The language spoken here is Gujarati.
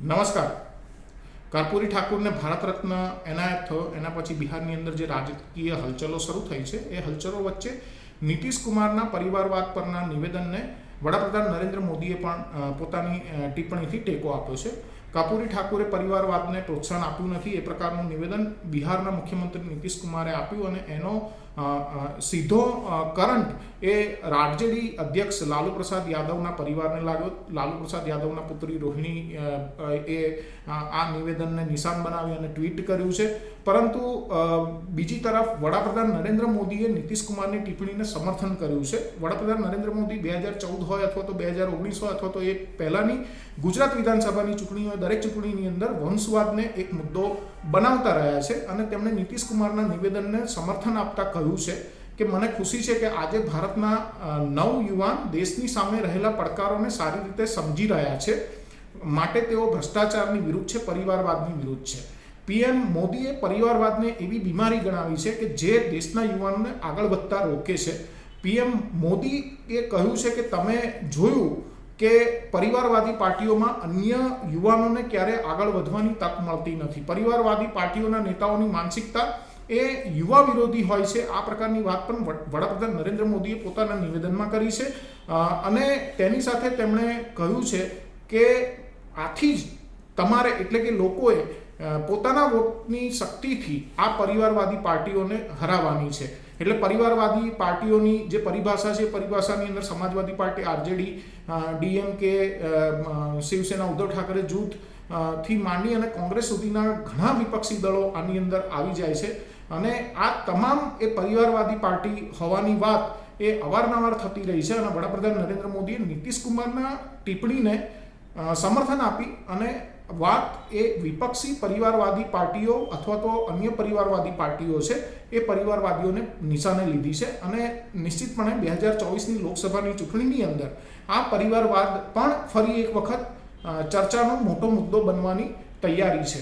નમસ્કાર. કર્પૂરી ઠાકુરને ભારત રત્ન એનાયત થયો. એના પછી બિહારની અંદર જે રાજકીય હલચલો શરૂ થઈ છે, એ હલચલો વચ્ચે નીતિશ કુમારના પરિવારવાદ પરના નિવેદનને વડાપ્રધાન નરેન્દ્ર મોદીએ પણ પોતાની ટિપ્પણીથી ટેકો આપ્યો છે. કપૂરી ઠાકુરે પરિવારવાદને પ્રોત્સાહન આપ્યું નથી. એ પ્રકારનું નિવેદન બિહારના મુખ્યમંત્રી નીતિશ કુમારે આપ્યું અને એનો સીધો કરંટ એ રાજેડી અધ્યક્ષ લાલુ પ્રસાદ યાદવના પરિવારને લાગ્યો લાલુ પ્રસાદ યાદવના પુત્રી રોહિણી એ આ નિવેદનને નિશાન બનાવી અને ટ્વીટ કર્યું છે. પરંતુ બીજી તરફ વડાપ્રધાન નરેન્દ્ર મોદીએ નીતિશ ટિપ્પણીને સમર્થન કર્યું છે. વડાપ્રધાન નરેન્દ્ર મોદી બે હજાર ચૌદ હોય અથવા તો બે હજાર ઓગણીસ હોય અથવા તો એ પહેલાની ગુજરાત વિધાનસભાની ચૂંટણી હોય દરેક ચૂંટણીની અંદર વંશવાદને એક મુદ્દો બનાવતા રહ્યા છે અને તેમણે નીતિશ કુમારના નિવેદનને સમર્થન આપતા કહ્યું છે કે મને ખુશી છે કે આજે ભારતના નવ યુવાન દેશની સામે રહેલા પડકારોને સારી રીતે સમજી રહ્યા છે. માટે તેઓ ભ્રષ્ટાચારની વિરુદ્ધ છે, પરિવારવાદની વિરુદ્ધ છે. પીએમ મોદીએ પરિવારવાદને એવી બીમારી ગણાવી છે કે જે દેશના યુવાનોને આગળ વધતા રોકે છે. પીએમ મોદીએ કહ્યું છે કે તમે જોયું કે પરિવારવાદી પાર્ટીઓમાં અન્ય યુવાનોને ક્યારે આગળ વધવાની તક મળતી નથી. પરિવારવાદી પાર્ટીઓના નેતાઓની માનસિકતા એ યુવા વિરોધી હોય છે. આ પ્રકારની વાત પણ વડાપ્રધાન નરેન્દ્ર મોદીએ પોતાના નિવેદનમાં કરી છે. અને તેની સાથે તેમણે કહ્યું છે કે આથી જ તમારે એટલે કે લોકોએ પોતાના વોટની શક્તિથી આ પરિવારવાદી પાર્ટીઓને હરાવવાની છે. એટલે પરિવારવાદી પાર્ટીઓની જે પરિભાષા છે પરિભાષાની અંદર Samajwadi party, RJD DMK Shiv Sena, Uddhav Thackeray જૂથથી માંડી અને કોંગ્રેસ સુધીના ઘણા વિપક્ષી દળો આની અંદર આવી જાય છે. અને આ તમામ એ પરિવારવાદી પાર્ટી હોવાની વાત એ અવારનવાર થતી રહી છે અને વડાપ્રધાન નરેન્દ્ર મોદીએ નીતિશ કુમારના ટિપ્પણીને સમર્થન આપી અને વાત એ વિપક્ષી પરિવારવાદી પાર્ટીઓ અથવા તો અન્ય પરિવારવાદી પાર્ટીઓ છે, એ પરિવારવાદીઓને નિશાને લીધી છે અને નિશ્ચિતપણે બે હજાર ચોવીસની લોકસભાની ચૂંટણીની અંદર આ પરિવારવાદ પણ ફરી એક વખત ચર્ચાનો મોટો મુદ્દો બનવાની તૈયારી છે.